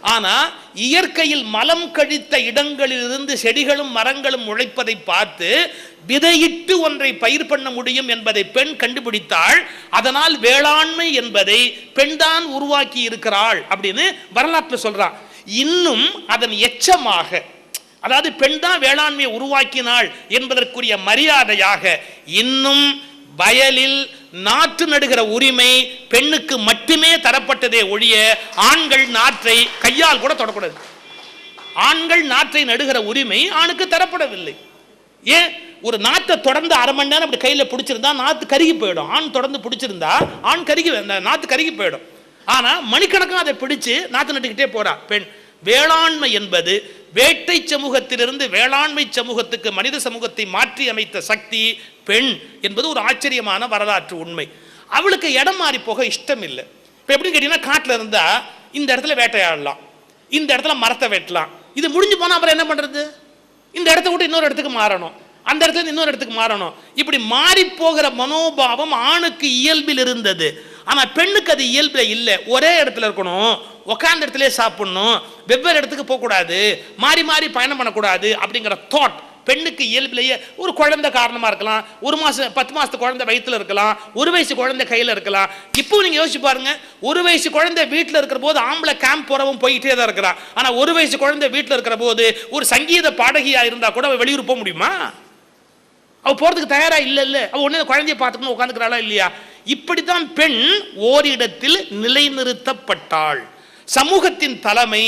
ஆனா இயற்கையில் மலம் கழித்த இடங்களிலிருந்து செடிகளும் மரங்களும் முளைப்பதை பார்த்து விதையிட்டு ஒன்றை பயிர் பண்ண முடியும் என்பதை பெண் கண்டுபிடித்தாள். அதனால் வேளாண்மை என்பதை பெண்தான் உருவாக்கி இருக்கிறாள் அப்படின்னு வரலாற்று சொல்றான் இன்னும் அதன் எச்சமாக அதாவது பெண் தான் வேளாண்மையை உருவாக்கினாள் என்பதற்குரிய மரியாதையாக இன்னும் வயலில் நாற்று நடுகிற உரிமை பெண்ணுக்கு மட்டுமே தரப்பட்டதே ஒழிய ஆண்கள் நாற்றை கையால் கூட தொடக்கூடாது. ஆண்கள் நாற்றை நடுகிற உரிமை ஆணுக்கு தரப்படவில்லை. ஏன்? ஒரு நாற்றை தொடர்ந்து அரை மணி நேரம் அப்படி கையில் பிடிச்சிருந்தா நாற்று கருகி போயிடும். ஆண் தொடர்ந்து பிடிச்சிருந்தா ஆண் கருகி நாற்று கருகி போயிடும். ஆனா மணிக்கணக்காக அதை பிடிச்சு நாற்று நட்டுக்கிட்டே போறா பெண். வேளாண்மை என்பது வேட்டை சமூகத்திலிருந்து வேளாண்மை சமூகத்துக்கு மனித சமூகத்தை மாற்றி அமைத்த சக்தி பெண் என்பது ஒரு ஆச்சரியமான வரலாற்று உண்மை. அவளுக்கு இடம் மாறி போக இஷ்டம் இல்லை இப்போ எப்படின்னு கேட்டீங்கன்னா காட்டில் இருந்தால் இந்த இடத்துல வேட்டையாடலாம். இந்த இடத்துல மரத்தை வெட்டலாம். இது முடிஞ்சு போனால் அப்புறம் என்ன பண்ணுறது இந்த இடத்த விட்டு இன்னொரு இடத்துக்கு மாறணும். அந்த இடத்துல இருந்து இன்னொரு இடத்துக்கு மாறணும். இப்படி மாறி போகிற மனோபாவம் ஆணுக்கு இயல்பில் இருந்தது. ஆனால் பெண்ணுக்கு அது இயல்பில் இல்லை. ஒரே இடத்துல இருக்கணும் உட்காந்த இடத்துல சாப்பிடணும் வெவ்வேறு இடத்துக்கு போகக்கூடாது மாறி மாறி பயணம் பண்ணக்கூடாது அப்படிங்கிற தாட் பெண்ணுக்கு இயல்பிலேயே ஒரு குழந்தை காரணமாக இருக்கலாம் ஒரு மாதம் பத்து மாதத்து குழந்தை வயிற்றில் இருக்கலாம் ஒரு வயசு குழந்தை கையில் இருக்கலாம். இப்போ நீங்கள் யோசிச்சு பாருங்க ஒரு வயசு குழந்தை வீட்டில் இருக்கிற போது ஆம்பளை கேம்ப் போகிறவும் போயிட்டே தான் இருக்கிறான். ஆனால் ஒரு வயசு குழந்தை வீட்டில் இருக்கிற போது ஒரு சங்கீத பாடகியாக இருந்தால் கூட வெளியூர் போக முடியுமா? அவ போறதுக்கு தயாரா இல்ல இல்ல அவ ஒண்ணு குழந்தைய பார்த்துக்கணும் உட்காந்துக்கிறாளா இல்லையா? இப்படித்தான் பெண் ஓரிடத்தில் நிலைநிறுத்தப்பட்டாள். சமூகத்தின் தலைமை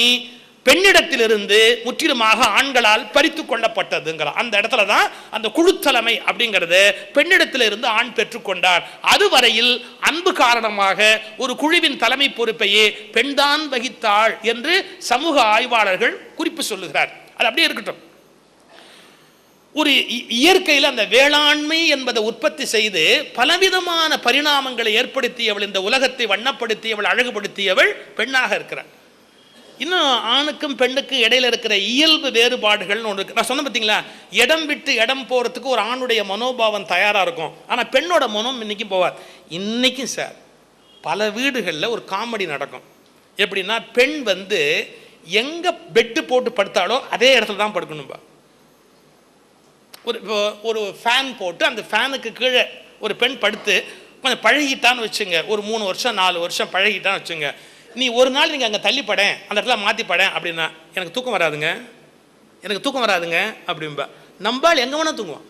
பெண்ணிடத்திலிருந்து முற்றிலுமாக ஆண்களால் பறித்து கொள்ளப்பட்டதுங்கிற அந்த இடத்துல தான் அந்த குழுத்தலைமை அப்படிங்கிறது பெண்ணிடத்திலிருந்து ஆண் பெற்றுக்கொண்டார் அதுவரையில் அன்பு காரணமாக ஒரு குழுவின் தலைமை பொறுப்பையே பெண்தான் வகித்தாள் என்று சமூக ஆய்வாளர்கள் குறிப்பு சொல்லுகிறார். அது அப்படியே இருக்கட்டும். ஒரு இ- இயற்கையில் அந்த வேளாண்மை என்பதை உற்பத்தி செய்து பலவிதமான பரிணாமங்களை ஏற்படுத்தியவள் இந்த உலகத்தை வண்ணப்படுத்தியவள் அழகுபடுத்தியவள் பெண்ணாக இருக்கிறாள். இன்னும் ஆணுக்கும் பெண்ணுக்கும் இடையில இருக்கிற இயல்பு வேறுபாடுகள்னு ஒன்று இருக்கு. நான் சொன்னேன் பார்த்தீங்களா இடம் விட்டு இடம் போகிறதுக்கு ஒரு ஆணுடைய மனோபாவம் தயாராக இருக்கும். ஆனால் பெண்ணோட மனம் இன்னைக்கும் போவார் இன்னைக்கும் சார் பல வீடுகளில் ஒரு காமெடி நடக்கும். எப்படின்னா பெண் வந்து எங்கே பெட்டு போட்டு படுத்தாலோ அதே இடத்துல தான் படுக்கணும்பா. ஒரு இப்போ ஒரு ஃபேன் போட்டு அந்த ஃபேனுக்கு கீழே ஒரு பெண் படுத்து கொஞ்சம் பழகிட்டான்னு வச்சுங்க. ஒரு மூணு வருஷம் நாலு வருஷம் பழகிட்டான்னு வச்சுங்க. நீ ஒரு நாள் நீங்கள் அங்கே தள்ளிப்படேன் அந்த இடத்துல மாற்றி படேன் அப்படின்னா எனக்கு தூக்கம் வராதுங்க. எனக்கு தூக்கம் வராதுங்க அப்படிம்பா. நம்பால் எங்கே வேணால் தூங்குவான்.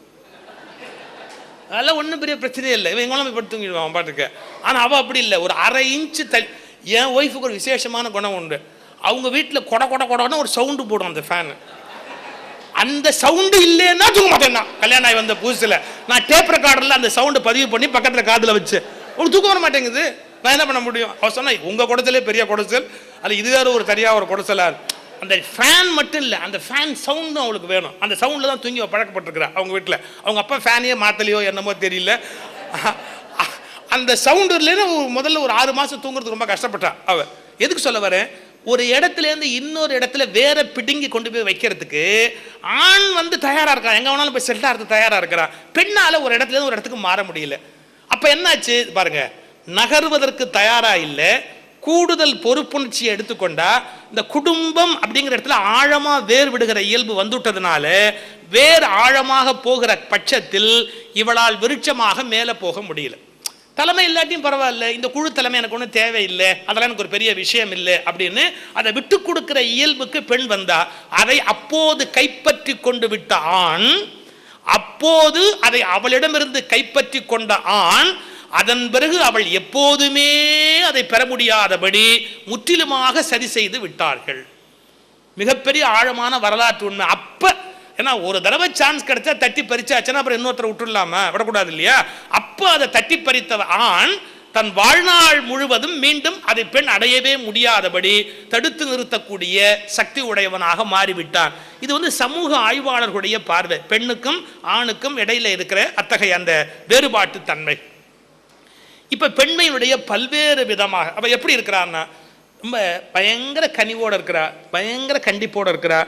அதெல்லாம் ஒன்றும் பெரிய பிரச்சனையே இல்லை. இவன் எங்கெல்லாம் போய் தூங்கிடுவான் பாட்டுக்கு. ஆனால் அவள் அப்படி இல்லை. ஒரு அரை இன்ச்சு தள்ளி என் ஒய்ஃபுக்கு ஒரு விசேஷமான குணம் உண்டு. அவங்க வீட்டில் கொட கொட கொடன்னு ஒரு சவுண்டு போடும் அந்த ஃபேனு அந்த சவுண்டு இல்லைன்னா தூங்க மாட்டேன் நான். கல்யாணம் ஆகி வந்த புதுசில். நான் டேப் ரெக்கார்டரில் அந்த சவுண்டு பதிவு பண்ணி பக்கத்தில் காதில் வச்சு உங்களுக்கு தூக்கம் வர மாட்டேங்குது. நான் என்ன பண்ண முடியும்? அவர் சொன்னால் உங்கள் குடத்திலே பெரிய குடச்சல். அது இது வேற ஒரு தனியாக ஒரு குடச்சலாக அந்த ஃபேன் மட்டும் இல்லை அந்த ஃபேன் சவுண்டும் அவளுக்கு வேணும். அந்த சவுண்டில் தான் தூங்கி அவ பழக்கப்பட்டிருக்கிறா அவங்க வீட்டில் அவங்க அப்பா ஃபேனையே மாத்தலையோ என்னமோ தெரியல. அந்த சவுண்டு இல்லைன்னா முதல்ல ஒரு ஆறு மாதம் தூங்குறதுக்கு ரொம்ப கஷ்டப்பட்டா அவள் எதுக்கு சொல்ல வரேன்? ஒரு இடத்துல இருந்து இன்னொரு இடத்துல வேற பிடுங்கி கொண்டு போய் வைக்கிறதுக்கு ஆண் வந்து தயாராக இருக்கான் எங்கே வேணாலும் போய் செட்டாக ஆகிறதுக்கு தயாராக இருக்கிறான் பெண்ணால் ஒரு இடத்துலேருந்து ஒரு இடத்துக்கு மாற முடியல. அப்போ என்னாச்சு? பாருங்க. நகர்வதற்கு தயாராக இல்லை. கூடுதல் பொறுப்புணர்ச்சியை எடுத்துக்கொண்டா இந்த குடும்பம் அப்படிங்கிற இடத்துல ஆழமாக வேர் விடுகிற இயல்பு வந்துவிட்டதுனால வேர் ஆழமாக போகிற பட்சத்தில் இவளால் விருட்சமாக மேலே போக முடியல. தலைமை இல்லாட்டியும் பரவாயில்ல. இந்த குழு தலைமை எனக்கு ஒன்றும் தேவையில்லை. அதெல்லாம் எனக்கு ஒரு பெரிய விஷயம் இல்லை அப்படின்னு அதை விட்டு கொடுக்கிற இயல்புக்கு பெண் வந்தா அதை அப்போது கைப்பற்றி கொண்டு விட்ட ஆண் அப்போது அதை அவளிடமிருந்து கைப்பற்றி கொண்ட ஆண் அதன் பிறகு அவள் எப்போதுமே அதை பெற முடியாதபடி முற்றிலுமாக சரி செய்து விட்டார்கள். மிகப்பெரிய ஆழமான வரலாற்று உண்மை. அப்போ ஏன்னா ஒரு தடவை சான்ஸ் கிடைச்சா தட்டி பறிச்சாச்சுன்னா அப்புறம் இன்னொருத்தர் விட்டுடலாமா? விடக்கூடாது இல்லையா? அப்போ அதை தட்டி பறித்த ஆண் தன் வாழ்நாள் முழுவதும் மீண்டும் அதை பெண் அடையவே முடியாதபடி தடுத்து நிறுத்தக்கூடிய சக்தி உடையவனாக மாறிவிட்டான். இது வந்து சமூக ஆய்வாளர்களுடைய பார்வை. பெண்ணுக்கும் ஆணுக்கும் இடையில இருக்கிற அத்தகைய அந்த வேறுபாட்டு தன்மை. இப்ப பெண்மையினுடைய பல்வேறு விதமாக அவ எப்படி இருக்கிறான்னா ரொம்ப பயங்கர கனிவோட இருக்கிறா பயங்கர கண்டிப்போட இருக்கிறா.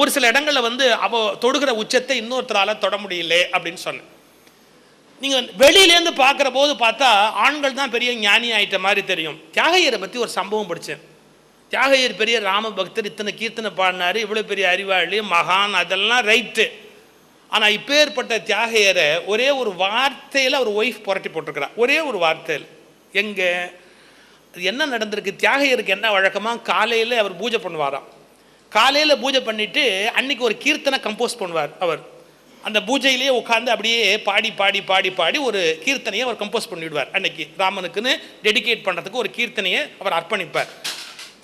ஒரு சில இடங்களில் வந்து அவ தொடுகிற உச்சத்தை இன்னொருத்தரால் தொட முடியல அப்படின்னு சொன்னேன். நீங்கள் வெளியிலேருந்து பார்க்குற போது பார்த்தா ஆண்கள் தான் பெரிய ஞானி ஆயிட்ட மாதிரி தெரியும். தியாகையரை பற்றி ஒரு சம்பவம் படித்தேன் தியாகையர் பெரிய ராம பக்தர் இத்தனை கீர்த்தனை பாடினாரு இவ்வளோ பெரிய அறிவாளி மகான் அதெல்லாம் ரைட்டு ஆனால் இப்பேற்பட்ட தியாகையரை ஒரே ஒரு வார்த்தையில் அவர் ஒய்ஃப் புரட்டி போட்டிருக்கிறார் ஒரே ஒரு வார்த்தையில். எங்கே? என்ன நடந்திருக்கு? தியாகையருக்கு என்ன வழக்கமாக காலையில் அவர் பூஜை பண்ணுவாராம். காலையில் பூஜை பண்ணிவிட்டு அன்னைக்கு ஒரு கீர்த்தனை கம்போஸ் பண்ணுவார் அவர். அந்த பூஜையிலேயே உட்காந்து அப்படியே பாடி பாடி பாடி பாடி ஒரு கீர்த்தனையை அவர் கம்போஸ் பண்ணிவிடுவார் அன்னைக்கு ராமனுக்குன்னு டெடிகேட் பண்ணுறதுக்கு ஒரு கீர்த்தனையை அவர் அர்ப்பணிப்பார்.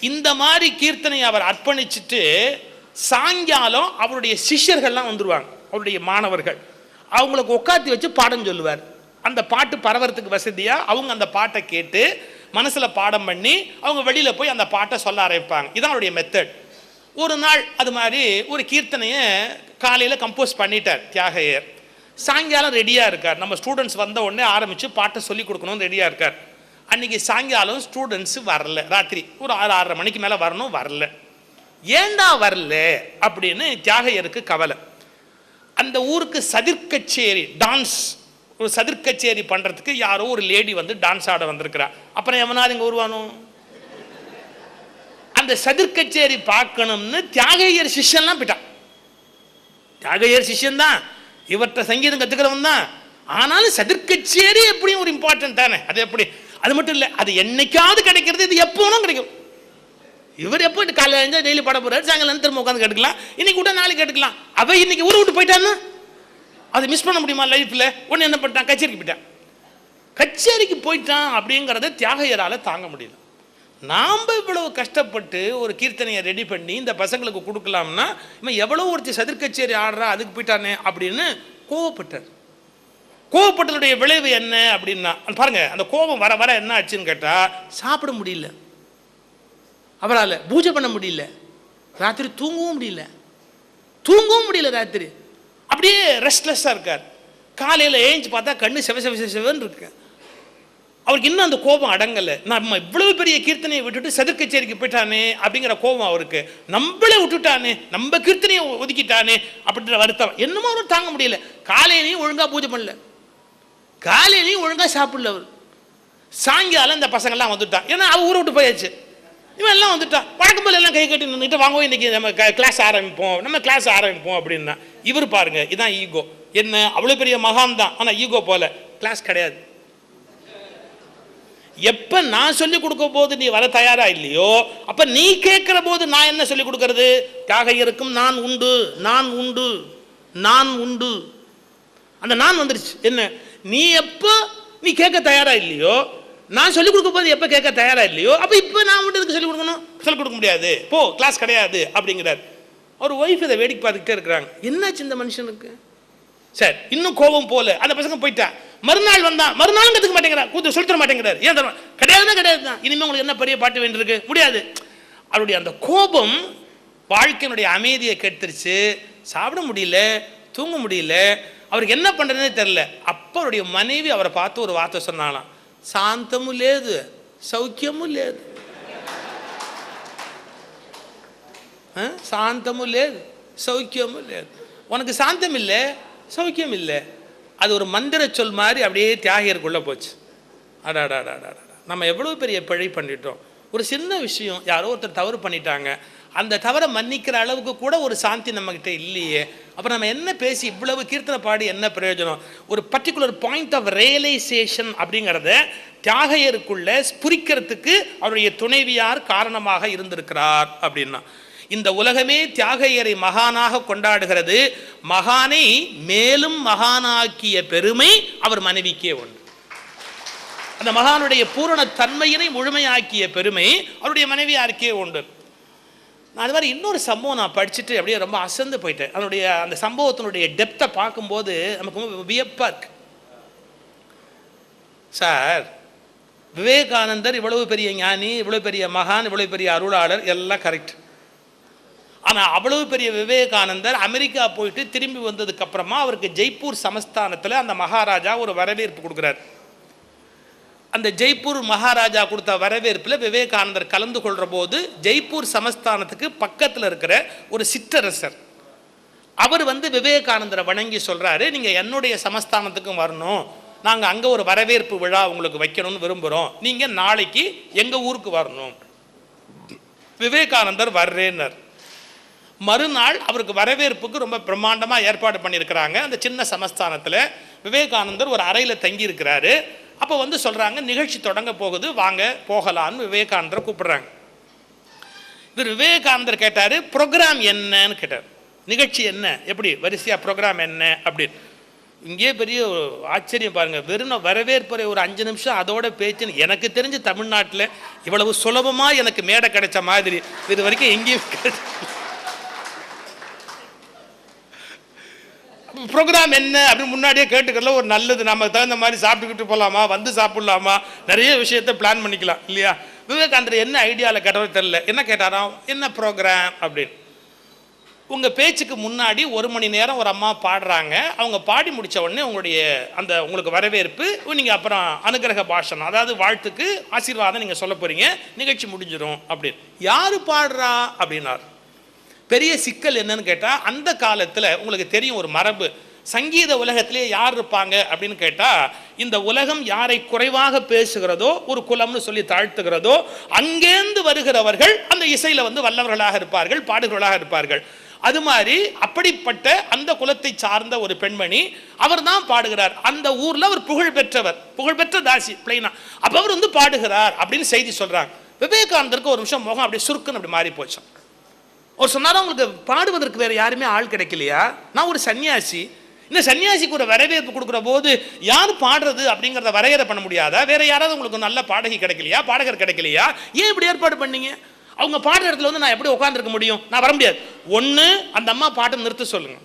இந்த மாதிரி கீர்த்தனையை அவர் அர்ப்பணிச்சுட்டு சாயங்காலம் அவருடைய சிஷ்யர்கள்லாம் வந்துடுவாங்க அவருடைய மாணவர்கள். அவங்களுக்கு உட்காத்தி வச்சு பாடம் சொல்லுவார். அந்த பாட்டு பரவறதுக்கு வசதியாக அவங்க அந்த பாட்டை கேட்டு மனசில் பாடம் பண்ணி அவங்க வெளியில் போய் அந்த பாட்டை சொல்ல ஆரம்பிப்பாங்க. இதான் அவருடைய மெத்தட் ஒரு நாள் அது மாதிரி ஒரு கீர்த்தனையை காலையில் கம்போஸ் பண்ணிட்டார் தியாகையர். சாயங்காலம் ரெடியாக இருக்கார். நம்ம ஸ்டூடெண்ட்ஸ் வந்த உடனே ஆரம்பித்து பாட்டை சொல்லி கொடுக்கணும்னு ரெடியாக இருக்கார். அன்றைக்கி சாயங்காலம் ஸ்டூடெண்ட்ஸு வரல. ராத்திரி ஒரு ஆறு ஆறரை மணிக்கு மேலே வரணும் வரல. ஏண்டா வரல? அப்படின்னு தியாகையருக்கு கவலை. அந்த ஊருக்கு சதிர்கச்சேரி டான்ஸ் ஒரு சதிர்கச்சேரி பண்ணுறதுக்கு யாரோ ஒரு லேடி வந்து டான்ஸ் ஆட வந்திருக்கிறா. அப்புறம் எவனாவது இங்கே உருவானும் அந்த சதுர்க்கச்சேரி பார்க்கணும்னு தியாகையர் சிஷ்யன்லாம் போயிட்டான். தியாகையர் சிஷ்யன்தான். இவர்கிட்ட சங்கீதம் கற்றுக்கிறவன் தான். ஆனாலும் சதுர்க்கச்சேரி எப்படியும் ஒரு இம்பார்ட்டன்ட் தானே? அது எப்படி? அது மட்டும் இல்லை அது என்னைக்காவது கிடைக்கிறது இது எப்போனும் கிடைக்கும். இவர் எப்போ காலையில் இருந்தால் டெய்லி பட போறாரு சாயங்காலம் திரும்ப உட்காந்து கேட்டுக்கலாம் இன்னைக்கு விட்டா நாளைக்கு கேட்டுக்கலாம். அவ இன்னைக்கு ஊரை விட்டு போயிட்டான்னு? அதை மிஸ் பண்ண முடியுமா லைஃப்பில் ஒன்று என்ன பண்ணிட்டான்? கச்சேரிக்கு போயிட்டான். கச்சேரிக்கு போயிட்டான் அப்படிங்கிறத தியாகையரால் தாங்க முடியல. நாம் இவ்வளவு கஷ்டப்பட்டு ஒரு கீர்த்தனையை ரெடி பண்ணி இந்த பசங்களுக்கு கொடுக்கலாம்னா இவன் எவ்வளோ ஒருத்தி சதுர்கச்சேரி ஆடுறா அதுக்கு போயிட்டானே அப்படின்னு கோவப்பட்டார். கோவப்பட்டதுடைய விளைவு என்ன அப்படின்னா பாருங்க அந்த கோபம் வர வர என்ன ஆச்சுன்னு கேட்டால் சாப்பிட முடியல. அவரால் பூஜை பண்ண முடியல. ராத்திரி தூங்கவும் முடியல. தூங்கவும் முடியல ராத்திரி. அப்படியே ரெஸ்ட்லெஸ்ஸாக இருக்கார். காலையில் ஏஞ்சி பார்த்தா கண்ணு செவ செவ செவ செவன்னு இருக்கு. அவருக்கு இன்னும் அந்த கோபம் அடங்கலை. நம்ம இவ்வளவு பெரிய கீர்த்தனையை விட்டுட்டு சதுர்கச்சேரிக்கு போயிட்டானே அப்படிங்கிற கோபம் அவருக்கு. நம்மளே விட்டுட்டானே நம்ம கீர்த்தனையை ஒதுக்கிட்டானே அப்படின்ற வருத்தம். என்னமோ அவரும் தாங்க முடியல. காலையிலையும் ஒழுங்காக பூஜை பண்ணல. காலையிலையும் ஒழுங்காக சாப்பிடல அவர். சாயங்காலம் இந்த பசங்கள்லாம் வந்துட்டான். ஏன்னா அவள் ஊரை விட்டு போயாச்சு. இவன் எல்லாம் வந்துட்டான். வழக்கம் போல எல்லாம் கை கட்டி நின்றுட்டு வாங்க இன்னைக்கு நம்ம கிளாஸ் ஆரம்பிப்போம். நம்ம கிளாஸ் ஆரம்பிப்போம் அப்படின்னா இவர் பாருங்க இதான் ஈகோ என்ன அவ்வளோ பெரிய மகான் தான். ஆனால் ஈகோ போல. கிளாஸ் கிடையாது. எப்போ நான் சொல்லிக் கொடுக்க போது நீ வர தயாரா இல்லையோ அப்போ நீ கேட்குற போது நான் என்ன சொல்லிக் கொடுக்கறது? இருக்கும் நான் உண்டு நான் உண்டு நான் உண்டு. அந்த நான் வந்துருச்சு. என்ன? நீ எப்போ நீ கேட்க தயாரா இல்லையோ நான் சொல்லிக் கொடுக்க போது எப்போ கேட்க தயாரா இல்லையோ அப்போ இப்போ நான் மட்டும் இதுக்கு சொல்லிக் கொடுக்கணும்? சொல்லிக் கொடுக்க முடியாது. போ கிளாஸ் கிடையாது அப்படிங்கிறார். அவர் ஒய்ஃப் இதை வேடிக்கை பார்த்துக்கிட்டே இருக்கிறாங்க. என்னாச்சு இந்த மனுஷனுக்கு? சரி இன்னும் கோபம் போல. அந்த பசங்க போயிட்டான் மறுநாள் வந்தான் மறுநாளும் கற்றுக்க மாட்டேங்கிறார் கூத்து சொல்லித்தர மாட்டேங்கிறார். ஏன் தருவான் கிடையாதுன்னா கிடையாது தான் இனிமேல் உங்களுக்கு என்ன பெரிய பாட்டு வேண்டியிருக்கு முடியாது. அவருடைய அந்த கோபம் வாழ்க்கையினுடைய அமைதியை கெடுத்துருச்சு. சாப்பிட முடியல தூங்க முடியல. அவருக்கு என்ன பண்ணுறதுனே தெரில அப்போ அவருடைய மனைவி அவரை பார்த்து ஒரு வார்த்தை சொன்னாலாம் சாந்தமும் லேது சௌக்கியமும் லேது சாந்தமும் லேது சௌக்கியமும் லேது உனக்கு சாந்தம் இல்லை? சௌக்கியம் இல்லை அது ஒரு மந்திர சொல் மாதிரி அப்படியே தியாகியருக்குள்ளே போச்சு. அடாடாடாடா நம்ம எவ்வளோ பெரிய பிழை பண்ணிட்டோம். ஒரு சின்ன விஷயம் யாரோ ஒருத்தர் தவறு பண்ணிட்டாங்க. அந்த தவறை மன்னிக்கிற அளவுக்கு கூட ஒரு சாந்தி நம்மக்கிட்ட இல்லையே. அப்போ நம்ம என்ன பேசி இவ்வளவு கீர்த்தனை பாடி என்ன பிரயோஜனம்? ஒரு பர்டிகுலர் பாயிண்ட் ஆஃப் ரியலைசேஷன் அப்படிங்கிறத தியாகையருக்குள்ள ஸ்புரிக்கிறதுக்கு அவருடைய துணைவியார் காரணமாக இருந்திருக்கிறார் அப்படின்னா. இந்த உலகமே தியாகையரை மகானாக கொண்டாடுகிறது. மகானை மேலும் மகானாக்கிய பெருமை அவர் மனைவிக்கே உண்டு. அந்த மகானுடைய பூரண தன்மையினை முழுமையாக்கிய பெருமை அவருடைய மனைவியாருக்கே உண்டு. நான் அது மாதிரி இன்னொரு சம்பவம் நான் படிச்சுட்டு அப்படியே ரொம்ப அசந்து போயிட்டேன். அதனுடைய அந்த சம்பவத்தினுடைய டெப்த்தை பார்க்கும்போது நமக்கு ரொம்ப வியப்பாக இருக்கு. சார் விவேகானந்தர் இவ்வளவு பெரிய ஞானி இவ்வளவு பெரிய மகான் இவ்வளவு பெரிய அருளாளர் எல்லாம் கரெக்ட் ஆனால் அவ்வளவு பெரிய விவேகானந்தர் அமெரிக்கா போயிட்டு திரும்பி வந்ததுக்கு அப்புறமா அவருக்கு ஜெய்ப்பூர் சமஸ்தானத்தில் அந்த மகாராஜா ஒரு வரவேற்பு கொடுக்குறார். அந்த ஜெய்ப்பூர் மகாராஜா கொடுத்த வரவேற்பில் விவேகானந்தர் கலந்து கொள்கிற போது ஜெய்ப்பூர் சமஸ்தானத்துக்கு பக்கத்தில் இருக்கிற ஒரு சிற்றரசர். அவர் வந்து விவேகானந்தரை வணங்கி சொல்கிறாரு நீங்கள் என்னுடைய சமஸ்தானத்துக்கும் வரணும். நாங்கள் அங்கே ஒரு வரவேற்பு விழா உங்களுக்கு வைக்கணும்னு விரும்புகிறோம் நீங்கள் நாளைக்கு எங்கள் ஊருக்கு வரணும். விவேகானந்தர் வர்றேன்னர். மறுநாள் அவருக்கு வரவேற்புக்கு ரொம்ப பிரம்மாண்டமாக ஏற்பாடு பண்ணியிருக்கிறாங்க. அந்த சின்ன சமஸ்தானத்தில் விவேகானந்தர் ஒரு அறையில் தங்கியிருக்கிறாரு. அப்போ வந்து சொல்கிறாங்க நிகழ்ச்சி தொடங்க போகுது வாங்க போகலான்னு விவேகானந்தரை கூப்பிடுறாங்க. இவர் விவேகானந்தர் கேட்டார் ப்ரோக்ராம் என்னன்னு கேட்டார். நிகழ்ச்சி என்ன? எப்படி? வரிசையாக ப்ரோக்ராம் என்ன? அப்படின்னு. இங்கே பெரிய ஆச்சரியம் பாருங்க. வெறும் வரவேற்புரை ஒரு அஞ்சு நிமிஷம் அதோட பேச்சுன்னு எனக்கு தெரிஞ்சு தமிழ்நாட்டில் இவ்வளவு சுலபமாக எனக்கு மேடை கிடைச்ச மாதிரி இது வரைக்கும் எங்கேயும் கிடைச்ச ப்ரோக்ராம் என்ன அப்படின்னு முன்னாடியே கேட்டுக்கிறதுல ஒரு நல்லது. நம்ம தகுந்த மாதிரி சாப்பிட்டுக்கிட்டு போகலாமா வந்து சாப்பிடலாமா? நிறைய விஷயத்த பிளான் பண்ணிக்கலாம் இல்லையா? விவேகானந்தர் என்ன ஐடியாவில் கேட்டவர் தெரில என்ன கேட்டாராம் என்ன ப்ரோக்ராம் அப்படின்னு. உங்கள் பேச்சுக்கு முன்னாடி ஒரு மணி நேரம் ஒரு அம்மா பாடுறாங்க. அவங்க பாடி முடித்த உடனே உங்களுடைய அந்த உங்களுக்கு வரவேற்பு நீங்கள் அப்புறம் அனுகிரக பாஷணம் அதாவது வாழ்த்துக்கு ஆசீர்வாதம் நீங்கள் சொல்ல போகிறீங்க நிகழ்ச்சி முடிஞ்சிடும் அப்படின்னு. யார் பாடுறா? அப்படின்னார். பெரிய சிக்கல் என்னன்னு கேட்டால் அந்த காலத்தில் உங்களுக்கு தெரியும் ஒரு மரபு. சங்கீத உலகத்திலே யார் இருப்பாங்க அப்படின்னு கேட்டால் இந்த உலகம் யாரை குறைவாக பேசுகிறதோ ஒரு குலம்னு சொல்லி தாழ்த்துகிறதோ அங்கேந்து வருகிறவர்கள் அந்த இசையில் வந்து வல்லவர்களாக இருப்பார்கள் பாடுகளாக இருப்பார்கள். அது மாதிரி அப்படிப்பட்ட அந்த குலத்தை சார்ந்த ஒரு பெண்மணி அவர் தான் பாடுகிறார். அந்த ஊரில் அவர் புகழ் பெற்றவர். புகழ்பெற்ற தாசி பிளைனா அப்போ அவர் வந்து பாடுகிறார் அப்படின்னு செய்தி சொல்கிறாங்க விவேகானந்தருக்கு ஒரு நிமிஷம் முகம் அப்படியே சுருக்குன்னு அப்படி மாறி போச்சான் ஒரு சொன்னாலும் உங்களுக்கு பாடுவதற்கு வேற யாருமே ஆள் கிடைக்கலையா? நான் ஒரு சன்னியாசி. இந்த சன்னியாசிக்கு ஒரு வரவேற்பு கொடுக்குற போது யார் பாடுறது அப்படிங்கிறத வரையறை பண்ண முடியாதா? வேற யாராவது உங்களுக்கு நல்ல பாடகி கிடைக்கலையா? பாடகர் கிடைக்கலையா? ஏன் இப்படி ஏற்பாடு பண்ணீங்க? அவங்க பாடுற இடத்துல வந்து நான் எப்படி உட்காந்துருக்க முடியும்? நான் வர முடியாது. ஒன்று அந்த அம்மா பாட்டை நிறுத்த சொல்லுங்க.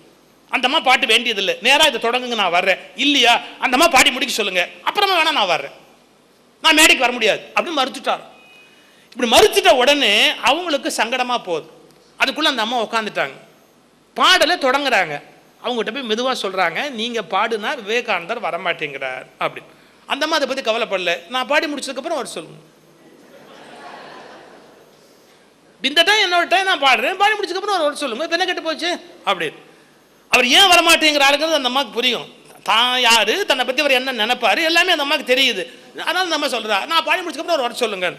அந்த அம்மா பாட்டு வேண்டியதில்லை. நேராக இதை தொடங்குங்க நான் வர்றேன். இல்லையா? அந்த அம்மா பாடி முடிக்க சொல்லுங்க. அப்புறமா வேணா நான் வர்றேன். நான் மேடைக்கு வர முடியாது. அப்படின்னு மறுத்துட்டார். இப்படி மறுத்துட்ட உடனே அவங்களுக்கு சங்கடமா போகுது. அதுக்குள்ளே அந்த அம்மா உட்காந்துட்டாங்க பாடலை தொடங்குறாங்க. அவங்ககிட்ட போய் மெதுவாக சொல்கிறாங்க நீங்கள் பாடுனா விவேகானந்தர் வரமாட்டேங்கிறார் அப்படின்னு. அந்த அம்மா அதை பற்றி கவலைப்படல. நான் பாடி முடிச்சதுக்கப்புறம் அவர் சொல்லுங்க. இந்த டைம் என்னோட டைம் நான் பாடுறேன். பாடி முடிச்சதுக்கப்புறம் அவர் சொல்லுங்க. இப்ப என்ன கெட்டு போச்சு? அப்படின்னு. அவர் ஏன் வரமாட்டேங்கிறாருங்கிறது அந்த அம்மாவுக்கு புரியும். தான் யாரு? தன்னை பற்றி அவர் என்ன நினைப்பாரு? எல்லாமே அந்த அம்மாவுக்கு தெரியுது. அதனால அந்த அம்மா நான் பாடி முடிச்சதுக்கப்புறம் அவர் வர சொல்லுங்க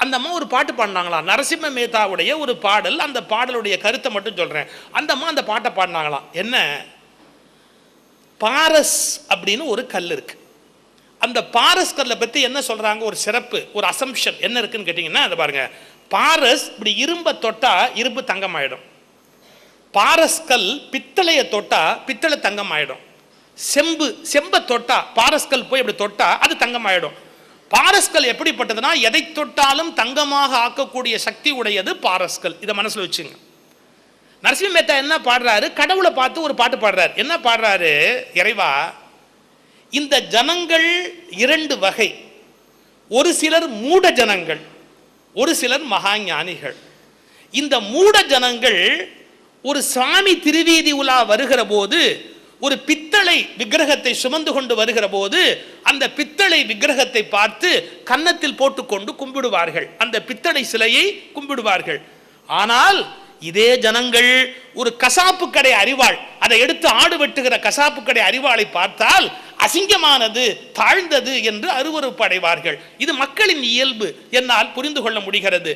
அந்த அம்மா ஒரு பாட்டு பாடினாங்களாம் நரசிம்ம மேத்தாவுடைய ஒரு பாடல் அந்த பாடலுடைய கருத்தை மட்டும் சொல்கிறேன் அந்த அம்மா அந்த பாட்டை பாடினாங்களாம் என்ன? பாரஸ் அப்படின்னு ஒரு கல் இருக்கு. அந்த பாரஸ் கல்லை பற்றி என்ன சொல்கிறாங்க ஒரு சிறப்பு ஒரு அசம்ஷன் என்ன இருக்குன்னு கேட்டிங்கன்னா அதை பாருங்க. பாரஸ் இப்படி இரும்பை தொட்டா இரும்பு தங்கமாயிடும். பாரஸ் கல் பித்தளையை தொட்டா பித்தளை தங்கம் ஆகிடும் செம்பு செம்பை தொட்டா பாரஸ்கல் போய் இப்படி தொட்டா அது தங்கமாயிடும். பாரஸ்கல் எப்படிப்பட்டதுன்னா எதை தொட்டாலும் தங்கமாக ஆக்கக்கூடிய சக்தி உடையது பாரஸ்கல். இதை மனசில் வச்சுங்க. நரசிம்ம மேத்தா என்ன பாடுறாரு? கடவுளை பார்த்து ஒரு பாட்டு பாடுறாரு. என்ன பாடுறாரு? இறைவா இந்த ஜனங்கள் இரண்டு வகை. ஒரு சிலர் மூட ஜனங்கள் ஒரு சிலர் மகா ஞானிகள். இந்த மூட ஜனங்கள் ஒரு சாமி திருவீதி உலா வருகிற போது ஒரு பித்தளை விக்கிரகத்தை சுமந்து கொண்டு வருகிற போது அந்த பித்தளை விக்கிரகத்தை பார்த்து கன்னத்தில் போட்டுக்கொண்டு கும்பிடுவார்கள். அந்த பித்தளை சிலையை கும்பிடுவார்கள். ஆனால் இதே ஜனங்கள் ஒரு கசாப்பு கடை அறிவாள் அதை எடுத்து ஆடு வெட்டுகிற கசாப்பு கடை அறிவாளை பார்த்தால் அசிங்கமானது தாழ்ந்தது என்று அருவறுப்பு அடைவார்கள். இது மக்களின் இயல்பு என்னால் புரிந்து கொள்ள முடிகிறது.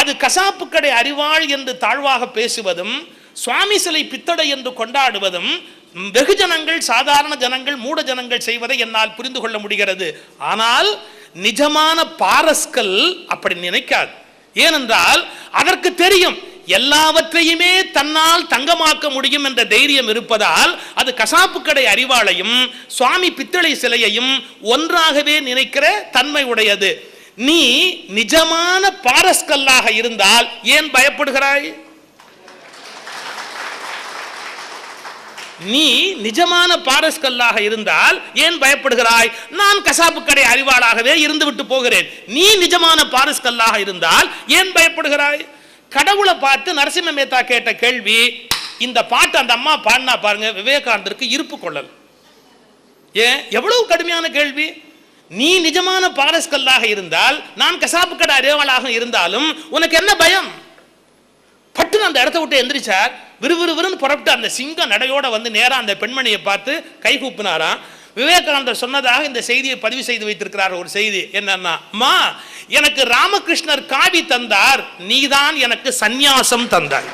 அது கசாப்பு கடை அறிவாள் என்று தாழ்வாக பேசுவதும் சுவாமி சிலை பித்தடை என்று கொண்டாடுவதும் வெகு ஜனங்கள் சாதாரண ஜனங்கள் மூட ஜனங்கள் செய்வதை என்னால் புரிந்து கொள்ள முடிகிறது. ஆனால் நிஜமான பாரஸ்கல் அப்படி நினைக்காது. ஏனென்றால் அதற்கு தெரியும் எல்லாவற்றையுமே தன்னால் தங்கமாக்க முடியும் என்ற தைரியம் இருப்பதால் அது கசாப்பு கடை அறிவாளையும் சுவாமி பித்தளை சிலையையும் ஒன்றாகவே நினைக்கிற தன்மை உடையது. நீ நிஜமான பாரஸ்கல்லாக இருந்தால் ஏன் பயப்படுகிறாய்? நீ நிஜமான பாரஸ்கல்லாக இருந்தால் ஏன் பயப்படுகிறாய்? நான் கசாப்பு கடை அறிவாளாகவே இருந்துவிட்டு போகிறேன். நீ நிஜமான பாரஸ்கல்லாக இருந்தால் ஏன் பயப்படுகிறாய்? கடவுளை பார்த்து நரசிம்ம மேத்தா கேட்ட கேள்வி இந்த பாட்டு அந்த அம்மா பாடினா பாருங்க விவேகானந்தருக்கு இருப்பு கொள்ளல். ஏன்? எவ்வளவு கடுமையான கேள்வி. நீ நிஜமான பாரஸ்கல்லாக இருந்தால் நான் கசாப்பு கடை அறிவாளாக இருந்தாலும் உனக்கு என்ன பயம்? பட்டுன்னு அந்த இடத்த விட்டு எந்திரிச்சார். விறுவிறுவிறுன்னு புறப்பட்டு அந்த சிங்க நடையோட வந்து நேராக அந்த பெண்மணியை பார்த்து கை கூப்பினாராம். விவேகானந்தர் சொன்னதாக இந்த செய்தியை பதிவு செய்து வைத்திருக்கிறார் ஒரு செய்தி. என்னன்னா அம்மா எனக்கு ராமகிருஷ்ணர் காவி தந்தார். நீதான் எனக்கு சந்நியாசம் தந்தாய்.